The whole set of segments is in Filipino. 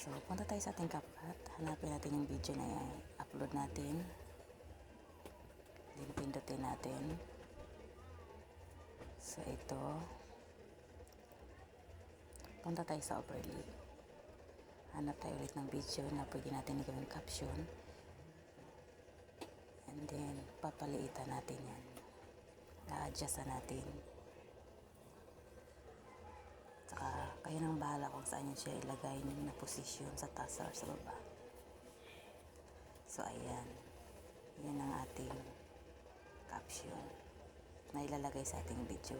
So, punta tayo sa ating CapCut. Hanapin natin yung video na. Upload natin. Then, pindutin natin. So, ito. Punta tayo sa overlay. Hanap tayo ulit ng video na pwede natin gawing caption. And then, papaliitan natin yan. Na-adjustan natin. Kayo nang bahala kung saan nyo siya ilagay na posisyon sa taas or sa baba. So, ayan. Yan ang ating caption na ilalagay sa ating video.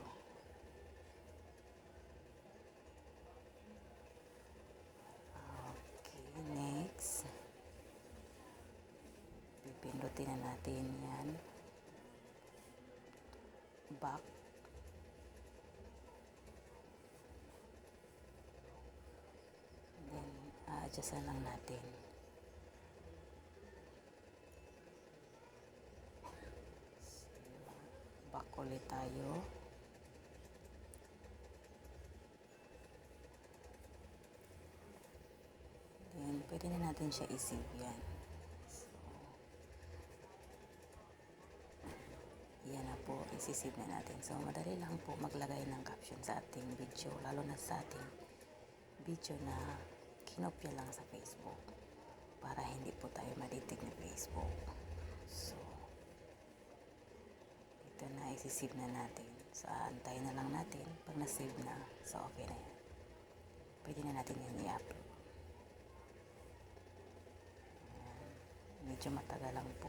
Okay, next. Pipindutin na natin yan. Back. Then, a-adjustan lang natin. Back ulit tayo. Then, pwede na natin siya i-save yan. Yan na po, isi-save na natin. So, madali lang po maglagay ng caption sa ating video, lalo na sa ating video na kinopya lang sa Facebook para hindi po tayo madetect ng Facebook. So, ito na, isi-save na natin. So, antayin na lang natin. Pag na-save na, so okay na yan. Pwede na natin yan i-upload. medyo matagal lang po.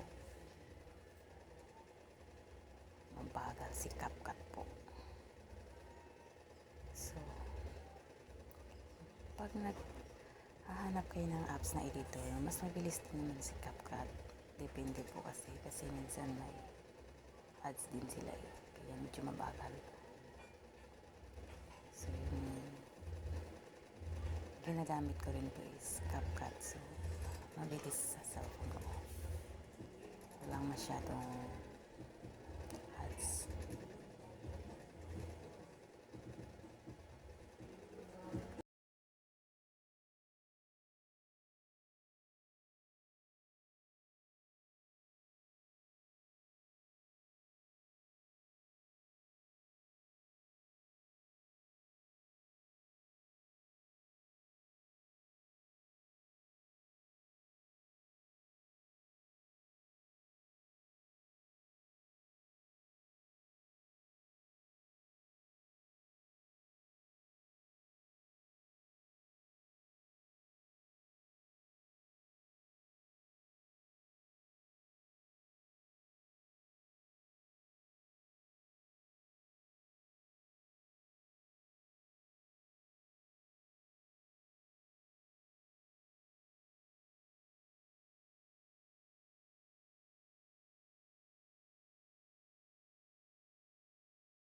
Mabagal si CapCut po. So, pag naghahanap kayo ng apps na editor, mas mabilis din naman si CapCut. Depende po kasi, kasi minsan may ads din sila eh. Kaya medyo mabagal. So, yung ginagamit ko rin po is CapCut. So, mabilis sa cellphone ko. Walang masyadong